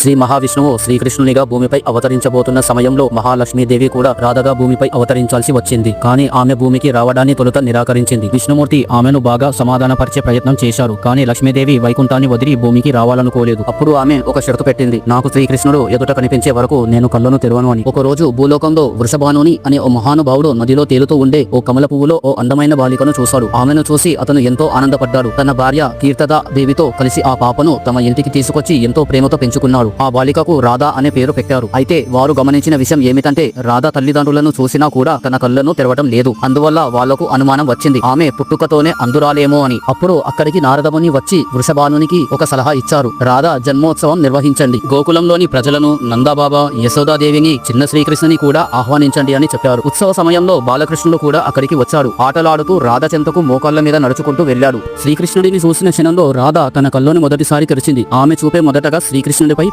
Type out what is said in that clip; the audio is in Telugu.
శ్రీ మహావిష్ణువు శ్రీకృష్ణునిగా భూమిపై అవతరించబోతున్న సమయంలో మహాలక్ష్మీదేవి కూడా రాధగా భూమిపై అవతరించాల్సి వచ్చింది. కానీ ఆమె భూమికి రావడాన్ని తొలుత నిరాకరించింది. విష్ణుమూర్తి ఆమెను బాగా సమాధానపరిచే ప్రయత్నం చేశారు. కానీ లక్ష్మీదేవి వైకుంఠాన్ని వదిలి భూమికి రావాలనుకోలేదు. అప్పుడు ఆమె ఒక షరతు పెట్టింది. నాకు శ్రీకృష్ణుడు ఎదుట కనిపించే వరకు నేను కళ్ళను తెరవను అని. ఒక రోజు భూలోకంలో వృషభానుని అనే ఓ మహానుభావుడు నదిలో తేలుతూ ఉండే ఓ కమల పువ్వులో ఓ అందమైన బాలికను చూశాడు. ఆమెను చూసి అతను ఎంతో ఆనందపడ్డాడు. తన భార్య కీర్తదా దేవితో కలిసి ఆ పాపను తమ ఇంటికి తీసుకొచ్చి ఎంతో ప్రేమతో పెంచుకున్నాడు. ఆ బాలికకు రాధా అనే పేరు పెట్టారు. అయితే వారు గమనించిన విషయం ఏమిటంటే రాధా తల్లిదండ్రులను చూసినా కూడా తన కళ్ళను తెరవడం లేదు. అందువల్ల వాళ్ళకు అనుమానం వచ్చింది. ఆమె పుట్టుకతోనే అందురాలేమో అని. అప్పుడు అక్కడికి నారదముని వచ్చి వృషభానునికి ఒక సలహా ఇచ్చారు. రాధా జన్మోత్సవం నిర్వహించండి. గోకులంలోని ప్రజలను నందాబాబా యశోదాదేవిని చిన్న శ్రీకృష్ణుని కూడా ఆహ్వానించండి అని చెప్పారు. ఉత్సవ సమయంలో బాలకృష్ణుడు కూడా అక్కడికి వచ్చాడు. ఆటలాడుతూ రాధ చెంతకు మోకాళ్ళ మీద నడుచుకుంటూ వెళ్ళాడు. శ్రీకృష్ణుడిని చూసిన క్షణంలో రాధ తన కళ్ళను మొదటిసారి తెరిచింది. ఆమె చూపే మొదటగా శ్రీకృష్ణుడిపై